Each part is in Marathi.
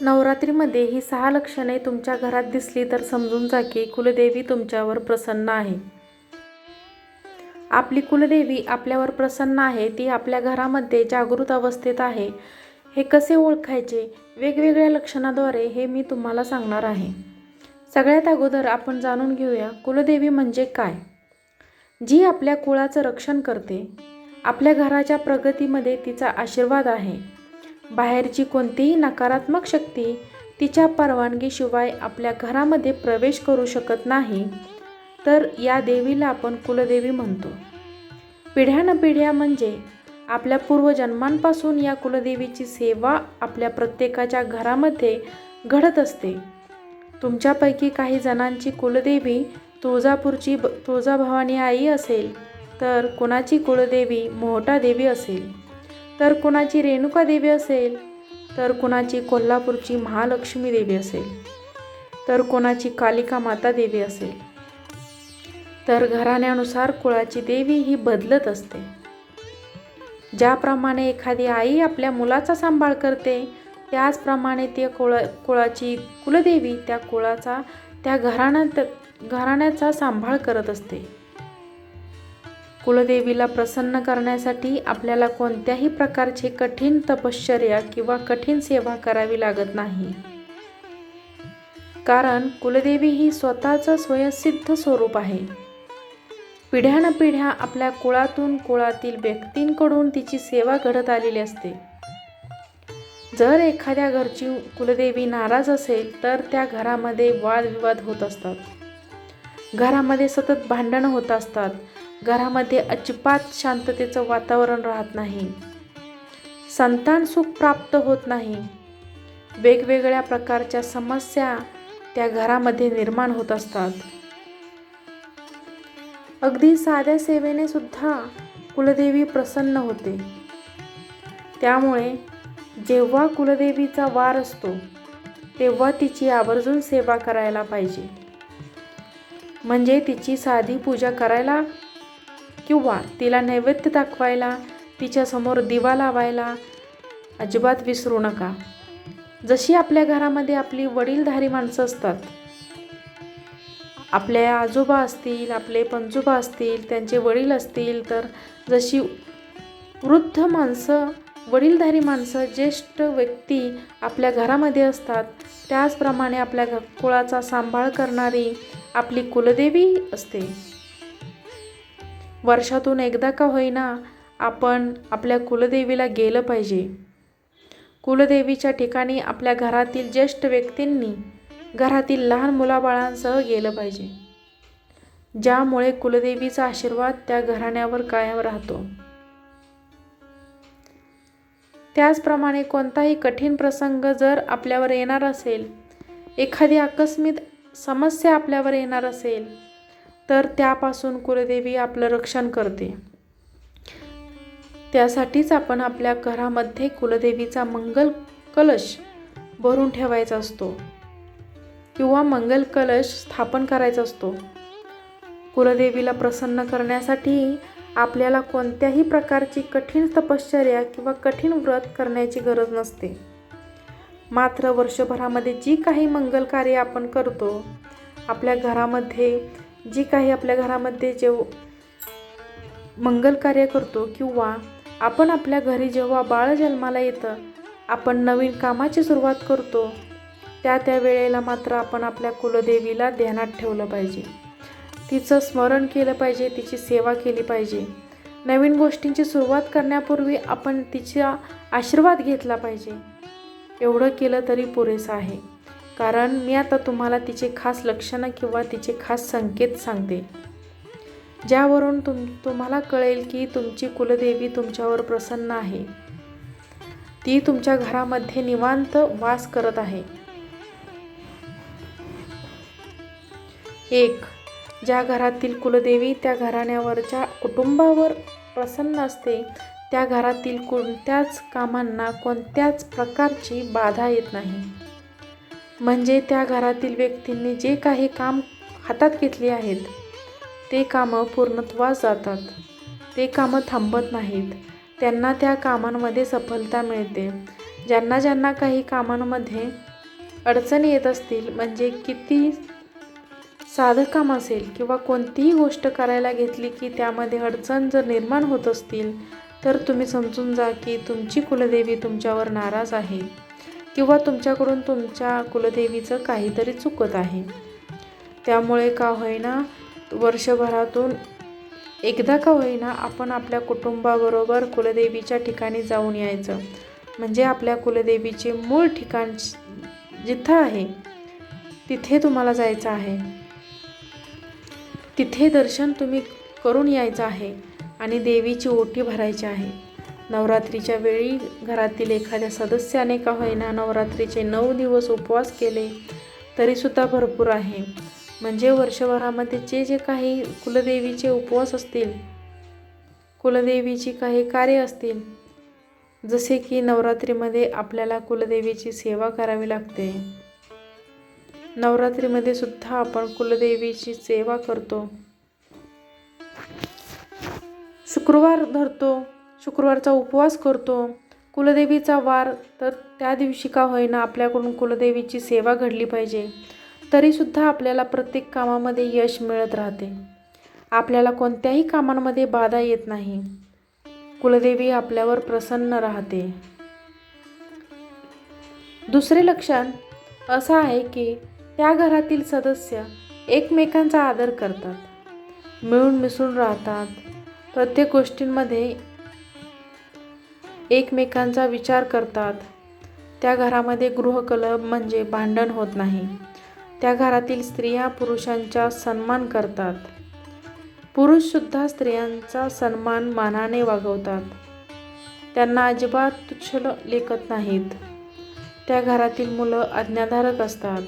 नवरात्रीमध्ये ही सहा लक्षणे तुमच्या घरात दिसली तर समजून जा की कुलदेवी तुमच्यावर प्रसन्न आहे. आपली कुलदेवी आपल्यावर प्रसन्न आहे ती आपल्या घरामध्ये जागृत अवस्थेत आहे. हे कसे ओळखायचे? वेगवेगळ्या लक्षणाद्वारे हे मी तुम्हाला सांगणार आहे. सगळ्यात अगोदर आपण जाणून घेऊया कुलदेवी म्हणजे काय. जी आपल्या कुळाचं रक्षण करते आपल्या घराच्या प्रगतीमध्ये तिचा आशीर्वाद आहे. बाहेरची कोणतीही नकारात्मक शक्ती तिच्या परवानगीशिवाय आपल्या घरामध्ये प्रवेश करू शकत नाही. तर या देवीला आपण कुलदेवी म्हणतो. पिढ्यानपिढ्या म्हणजे आपल्या पूर्वजन्मांपासून या कुलदेवीची सेवा आपल्या प्रत्येकाच्या घरामध्ये घडत असते. तुमच्यापैकी काही जणांची कुलदेवी तुळजापूरची ब तुळजाभवानी आई असेल तर कुणाची कुलदेवी मोहटा देवी असेल? तर कुणाची रेणुका देवी असेल तर कुणाची कोल्हापूरची महालक्ष्मी देवी असेल तर कोणाची कालिका माता देवी असेल. तर घराण्यानुसार कुळाची देवी ही बदलत असते. ज्याप्रमाणे एखादी आई आपल्या मुलाचा सांभाळ करते त्याचप्रमाणे ते कुळा कुळाची कुलदेवी त्या कुळाचा त्या घराण्यात घराण्याचा सांभाळ करत असते. कुलदेवीला प्रसन्न करण्यासाठी आपल्याला कोणत्याही प्रकारची कठीण तपश्चर्या किंवा कठीण सेवा करावी लागत नाही. कारण कुलदेवी ही स्वतःचं स्वयंसिद्ध स्वरूप आहे. पिढ्यानपिढ्या आपल्या कुळातून कुळातील व्यक्तींकडून तिची सेवा घडत आलेली असते. जर एखाद्या घरची कुलदेवी नाराज असेल तर त्या घरामध्ये वादविवाद होत असतात. घरामध्ये सतत भांडणं होत असतात. घरामध्ये अजिबात शांततेचं वातावरण राहत नाही. संतान सुख प्राप्त होत नाही. वेगवेगळ्या प्रकारच्या समस्या त्या घरामध्ये निर्माण होत असतात. अगदी साध्या सेवेने सुद्धा कुलदेवी प्रसन्न होते. त्यामुळे जेव्हा कुलदेवीचा वार असतो तेव्हा तिची आवर्जून सेवा करायला पाहिजे. म्हणजे तिची साधी पूजा करायला किंवा तिला नैवेद्य दाखवायला तिच्यासमोर दिवा लावायला अजिबात विसरू नका. जशी आपल्या घरामध्ये आपली वडीलधारी माणसं असतात आपल्या आजोबा असतील आपले पंजोबा असतील त्यांचे वडील असतील तर जशी वृद्ध माणसं वडीलधारी माणसं ज्येष्ठ व्यक्ती आपल्या घरामध्ये असतात त्याचप्रमाणे आपल्या घ कुळाचा सांभाळ करणारी आपली कुलदेवी असते. वर्षातून एकदा का होईना आपण आपल्या कुलदेवीला गेलं पाहिजे. कुलदेवीच्या ठिकाणी आपल्या घरातील ज्येष्ठ व्यक्तींनी घरातील लहान मुलाबाळांसह गेलं पाहिजे. ज्यामुळे कुलदेवीचा आशीर्वाद त्या घराण्यावर कायम राहतो. त्याचप्रमाणे कोणताही कठीण प्रसंग जर आपल्यावर येणार असेल एखादी आकस्मिक समस्या आपल्यावर येणार असेल तर त्यापासून कुलदेवी आपलं रक्षण करते. त्यासाठीच आपण आपल्या घरामध्ये कुलदेवीचा मंगल कलश भरून ठेवायचा असतो किंवा मंगल कलश स्थापन करायचा असतो. कुलदेवीला प्रसन्न करण्यासाठी आपल्याला कोणत्याही प्रकारची कठीण तपश्चर्या किंवा कठीण व्रत करण्याची गरज नसते. मात्र वर्षभरामध्ये जी काही मंगल कार्य आपण करतो आपल्या घरामध्ये जी काही आपल्या घरामध्ये जेव मंगल कार्य करतो किंवा आपण आपल्या घरी जेव्हा बाळ जन्माला येतं आपण नवीन कामाची सुरुवात करतो त्या त्या वेळेला मात्र आपण आपल्या कुलदेवीला ध्यानात ठेवलं पाहिजे. तिचं स्मरण केलं पाहिजे तिची सेवा केली पाहिजे. नवीन गोष्टींची सुरुवात करण्यापूर्वी आपण तिचा आशीर्वाद घेतला पाहिजे. एवढं केलं तरी पुरेसं आहे. कारण मी आता तुम्हाला तिचे खास लक्षणं किंवा तिचे खास संकेत सांगते. ज्यावरून तुम तुम्हाला कळेल की तुमची कुलदेवी तुमच्यावर प्रसन्न आहे. ती तुमच्या घरामध्ये निवांत वास करत आहे. एक ज्या घरातील कुलदेवी त्या घराण्यावरच्या कुटुंबावर प्रसन्न असते त्या घरातील कोणत्याच कामांना कोणत्याच प्रकारची बाधा येत नाही. म्हणजे त्या घरातील व्यक्तींनी जे काही काम हातात घेतली आहेत ते कामं पूर्णत्वास जातात. ते कामं थांबत नाहीत. त्यांना त्या कामांमध्ये सफलता मिळते. ज्यांना ज्यांना काही कामांमध्ये अडचणी येत असतील म्हणजे किती साधं काम असेल किंवा कोणतीही गोष्ट करायला घेतली की त्यामध्ये अडचण जर निर्माण होत असतील तर तुम्ही समजून जा की तुमची कुलदेवी तुमच्यावर नाराज आहे. किंवा तुमच्याकडून तुमच्या कुलदेवीचं काहीतरी चुकत आहे. त्यामुळे का होईना वर्षभरातून एकदा का होईना आपण आपल्या कुटुंबाबरोबर कुलदेवीच्या ठिकाणी जाऊन यायचं. म्हणजे आपल्या कुलदेवीचे मूळ ठिकाण जिथं आहे तिथे तुम्हाला जायचं आहे. तिथे दर्शन तुम्ही करून यायचं आहे आणि देवीची ओटी भरायची आहे. नवरात्रीच्या वेळी घरातील एखाद्या सदस्याने का होईना नवरात्रीचे नऊ दिवस उपवास केले तरीसुद्धा भरपूर आहे. म्हणजे वर्षभरामध्ये जे जे काही कुलदेवीचे उपवास असतील कुलदेवीची काही कार्य असतील जसे की नवरात्रीमध्ये आपल्याला कुलदेवीची सेवा करावी लागते. नवरात्रीमध्ये सुद्धा आपण कुलदेवीची सेवा करतो. शुक्रवार धरतो. शुक्रवारचा उपवास करतो. कुलदेवीचा वार तर त्या दिवशी का होईना आपल्याकडून कुलदेवीची सेवा घडली पाहिजे. तरीसुद्धा आपल्याला प्रत्येक कामामध्ये यश मिळत राहते. आपल्याला कोणत्याही कामांमध्ये बाधा येत नाही. कुलदेवी आपल्यावर प्रसन्न राहते. दुसरे लक्षण असं आहे की त्या घरातील सदस्य एकमेकांचा आदर करतात. मिळून मिसळून राहतात. प्रत्येक गोष्टींमध्ये एकमेकांचा विचार करतात. त्या घरामध्ये गृहकलब म्हणजे भांडण होत नाही. त्या घरातील स्त्रिया पुरुषांचा सन्मान करतात. पुरुषसुद्धा स्त्रियांचा सन्मान मानाने वागवतात. त्यांना अजिबात तुच्छ लेखत नाहीत. त्या घरातील मुलं आज्ञाधारक असतात.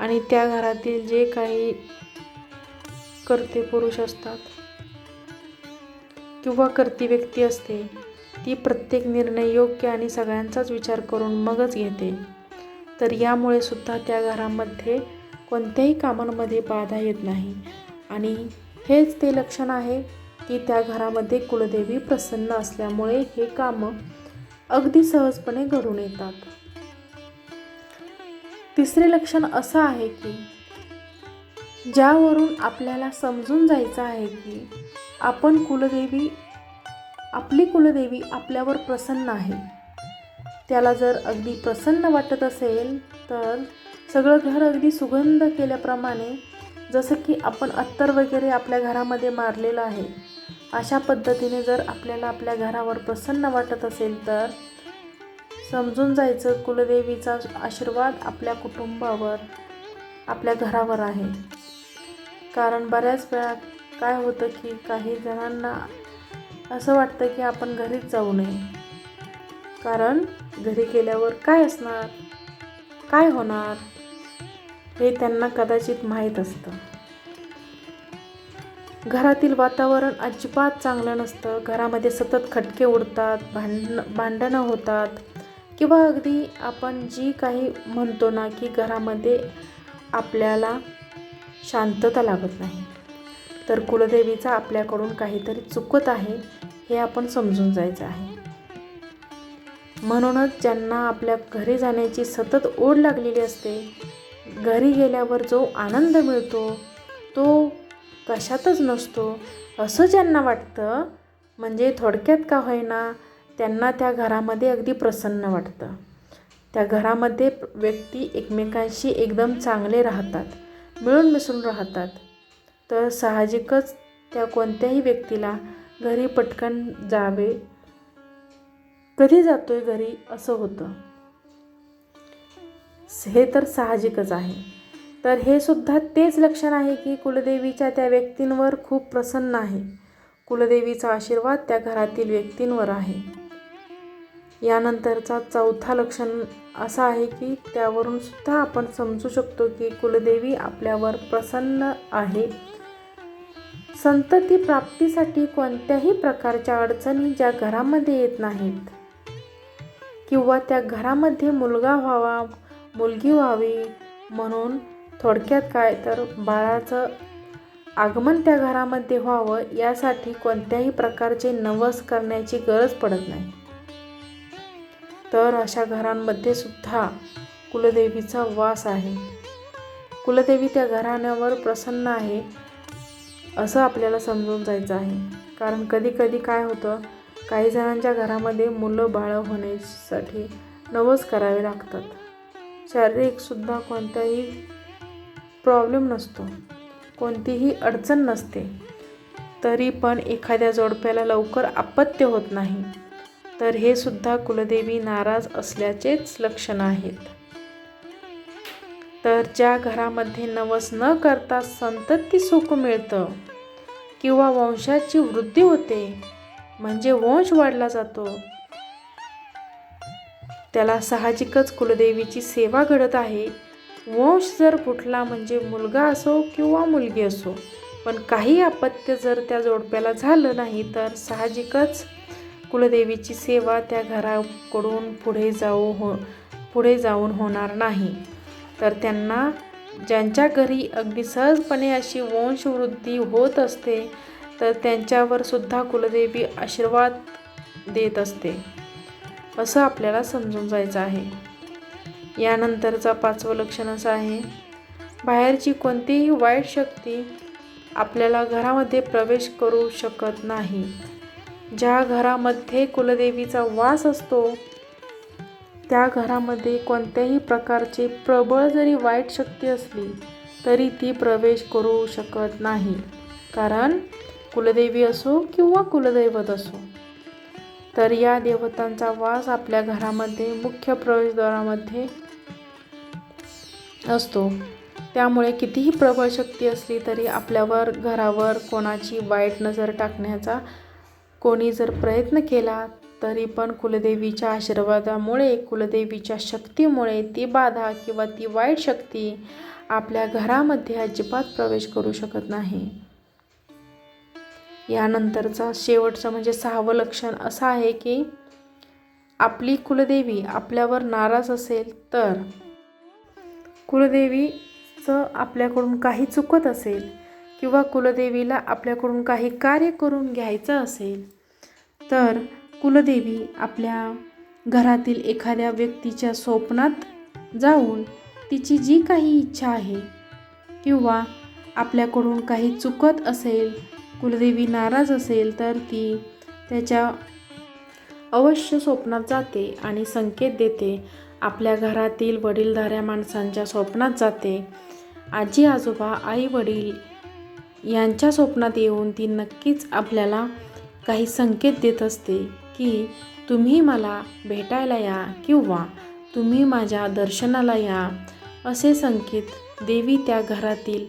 आणि त्या घरातील जे काही करते पुरुष असतात किंवा करती व्यक्ती असते ती प्रत्येक निर्णय योग्य आणि सगळ्यांचाच विचार करून मगच घेते. तर यामुळे सुद्धा त्या घरामध्ये कोणत्याही कामांमध्ये बाधा येत नाही. आणि हेच ते लक्षण आहे की त्या घरामध्ये कुलदेवी प्रसन्न असल्यामुळे हे कामं अगदी सहजपणे घडून येतात. तिसरे लक्षण असं आहे की ज्यावरून आपल्याला समजून जायचं आहे की आपण कुलदेवी आपली कुलदेवी आपल्यावर प्रसन्न आहे. त्याला जर अगदी प्रसन्न वाटत असेल तर सगळं घर अगदी सुगंध केल्याप्रमाणे जसं की आपण अत्तर वगैरे आपल्या घरामध्ये मारलेलं आहे अशा पद्धतीने जर आपल्याला आपल्या घरावर प्रसन्न वाटत असेल तर समजून जायचं कुलदेवीचा आशीर्वाद आपल्या कुटुंबावर आपल्या घरावर आहे. कारण बऱ्याच वेळा काय होतं की काही जणांना असं वाटतं की आपण घरीच जाऊ नये. कारण घरी गेल्यावर काय असणार? काय होणार? हे त्यांना कदाचित माहीत असतं. घरातील वातावरण अजिबात चांगलं नसतं. घरामध्ये सतत खटके उडतात भांडणं भांडणं होतात. किंवा अगदी आपण जी काही म्हणतो ना की घरामध्ये आपल्याला शांतता लागत नाही. तर कुलदेवीचा आपल्याकडून काहीतरी चुकत आहे हे आपण समजून जायचं आहे. म्हणूनच ज्यांना आपल्या घरी जाण्याची सतत ओढ लागलेली असते घरी गेल्यावर जो आनंद मिळतो तो कशातच नसतो असं ज्यांना वाटतं म्हणजे थोडक्यात का होईना त्यांना त्या घरामध्ये अगदी प्रसन्न वाटतं. त्या घरामध्ये व्यक्ती एकमेकांशी एकदम चांगले राहतात मिळून मिसळून राहतात. तर साहजिकच त्या कोणत्याही व्यक्तीला घरी पटकन जावे कधी जातोय घरी असं होतं. हे तर साहजिकच आहे. तर हे सुद्धा तेच लक्षण आहे की कुलदेवीच्या त्या व्यक्तींवर खूप प्रसन्न आहे. कुलदेवीचा आशीर्वाद त्या घरातील व्यक्तींवर आहे. यानंतरचा चौथा लक्षण असा आहे की त्यावरून सुद्धा आपण समजू शकतो की कुलदेवी आपल्यावर प्रसन्न आहे. संतती प्राप्तीसाठी कोणत्याही प्रकारच्या अडचणी ज्या घरामध्ये येत नाहीत. किंवा त्या घरामध्ये मुलगा व्हावा मुलगी व्हावी म्हणून थोडक्यात काय तर बाळाचं आगमन त्या घरामध्ये व्हावं यासाठी कोणत्याही प्रकारचे नवस करण्याची गरज पडत नाही. तर अशा घरांमध्ये सुद्धा कुलदेवीचा वास आहे. कुलदेवी त्या घराण्यावर प्रसन्न आहे. असं आपल्याला समजून जायचं आहे. कारण कधीकधी काय होतं काही जणांच्या घरामध्ये मुलं बाळं होण्यासाठी नवस करावे लागतात. शारीरिकसुद्धा कोणताही प्रॉब्लेम नसतो. कोणतीही अडचण नसते. तरी पण एखाद्या जोडप्याला लवकर अपत्य होत नाही. तर हे सुद्धा कुलदेवी नाराज असल्याचेच लक्षण आहेत. तर ज्या घरामध्ये नवस न करता संतती सुख मिळतं. किंवा वंशाची वृद्धी होते म्हणजे वंश वाढला जातो. त्याला साहजिकच कुलदेवीची सेवा घडत आहे. वंश जर फुटला म्हणजे मुलगा असो किंवा मुलगी असो पण काही अपत्य जर त्या जोडप्याला झालं नाही तर साहजिकच कुलदेवीची सेवा त्या घराकडून पुढे जाऊ हो पुढे जाऊन होणार नाही. तर त्यांना ज्यांच्या घरी अगदी सहजपणे अशी वंशवृद्धी होत असते तर त्यांच्यावर सुद्धा कुलदेवी आशीर्वाद देत असते. असं आपल्याला समजून जायचं आहे. यानंतरचा पाचवं लक्षण असं आहे. बाहेरची कोणतीही वाईट शक्ती आपल्याला घरामध्ये प्रवेश करू शकत नाही. ज्या घरामध्ये कुलदेवीचा वास असतो त्या घरामध्ये कोणत्याही प्रकारचे प्रबळ जरी वाईट शक्ती असली तरी ती प्रवेश करू शकत नाही. कारण कुलदेवी असो किंवा कुलदैवत असो तर या देवतांचा वास आपल्या घरामध्ये मुख्य प्रवेशद्वारामध्ये असतो. त्यामुळे कितीही प्रबळ शक्ती असली तरी आपल्यावर घरावर कोणाची वाईट नजर टाकण्याचा कोणी जर प्रयत्न केला तरी पण कुलदेवीच्या आशीर्वादामुळे कुलदेवीच्या शक्तीमुळे ती बाधा किंवा ती वाईट शक्ती आपल्या घरामध्ये अजिबात प्रवेश करू शकत नाही. यानंतरचा शेवटचं म्हणजे सहावं लक्षण असं आहे की आपली कुलदेवी आपल्यावर नाराज असेल तर कुलदेवीचं आपल्याकडून काही चुकत असेल किंवा कुलदेवीला आपल्याकडून काही कार्य करून घ्यायचं असेल तर कुलदेवी आपल्या घरातील एखाद्या व्यक्तीच्या स्वप्नात जाऊन तिची जी काही इच्छा आहे किंवा आपल्याकडून काही चुकत असेल कुलदेवी नाराज असेल तर ती त्याच्या अवश्य स्वप्नात जाते आणि संकेत देते. आपल्या घरातील वडीलधाऱ्या माणसांच्या स्वप्नात जाते. आजी आजोबा आई वडील यांच्या स्वप्नात येऊन ती नक्कीच आपल्याला काही संकेत देत असते. की तुम्ही मला भेटायला या किंवा तुम्ही माझ्या दर्शनाला या असे संकेत देवी त्या घरातील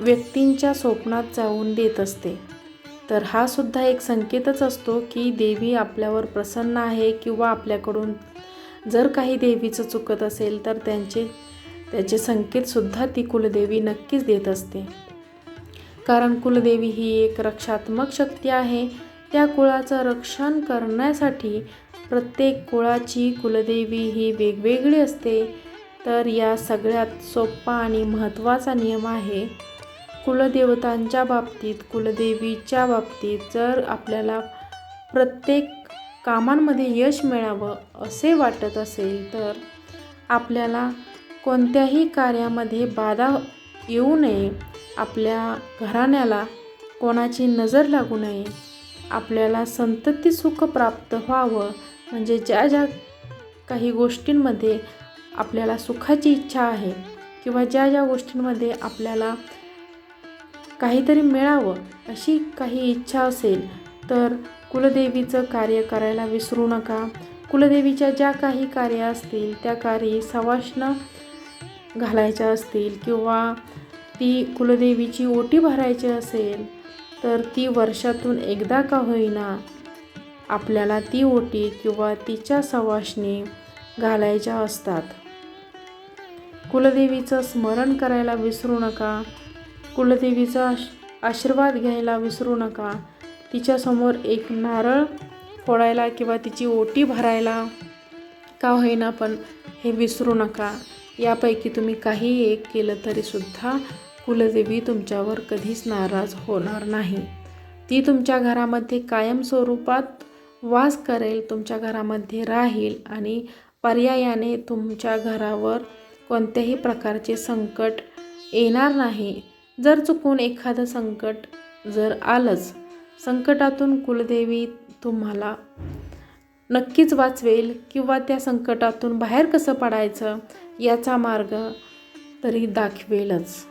व्यक्तींच्या स्वप्नात जाऊन देत असते. तर हा सुद्धा एक संकेतच असतो की देवी आपल्यावर प्रसन्न आहे किंवा आपल्याकडून जर काही देवीचं चुकत असेल तर त्यांचे त्याचे संकेतसुद्धा ती कुलदेवी नक्कीच देत असते. कारण कुलदेवी ही एक रक्षात्मक शक्ती आहे. त्या कुळाचं रक्षण करण्यासाठी प्रत्येक कुळाची कुलदेवी ही वेगवेगळी असते. तर या सगळ्यात सोपा आणि महत्त्वाचा नियम आहे कुलदेवतांच्या बाबतीत कुलदेवीच्या बाबतीत जर आपल्याला प्रत्येक कामांमध्ये यश मिळावं असे वाटत असेल तर आपल्याला कोणत्याही कार्यामध्ये बाधा येऊ नये. आपल्या घराण्याला कोणाची नजर लागू नये. आपल्याला संतती सुख प्राप्त व्हावं. म्हणजे ज्या ज्या काही गोष्टींमध्ये आपल्याला सुखाची इच्छा आहे किंवा ज्या ज्या गोष्टींमध्ये आपल्याला काहीतरी मिळावं अशी काही इच्छा असेल तर कुलदेवीचं कार्य करायला विसरू नका. कुलदेवीच्या ज्या काही कार्य असतील त्या कार्य सवाष्ण घालायच्या असतील किंवा ती कुलदेवीची ओटी भरायची असेल तर ती वर्षातून एकदा का होईना आपल्याला ती ओटी किंवा तिच्या सवाशणी घालायच्या असतात. कुलदेवीचं स्मरण करायला विसरू नका. कुलदेवीचा आशीर्वाद घ्यायला विसरू नका. तिच्यासमोर एक नारळ फोडायला किंवा तिची ओटी भरायला का होईना पण हे विसरू नका. यापैकी तुम्ही काही एक केलं तरीसुद्धा कुलदेवी तुमच्यावर कधीच नाराज होणार नाही. ती तुमच्या घरामध्ये कायम स्वरूपात वास करेल तुमच्या घरामध्ये राहील आणि पर्यायाने तुमच्या घरावर कोणत्याही प्रकारचे संकट येणार नाही. जर चुकून एखादं संकट जर आलंच संकटातून कुलदेवी तुम्हाला नक्कीच वाचवेल किंवा त्या संकटातून बाहेर कसं पडायचं याचा मार्ग तरी दाखवेलच.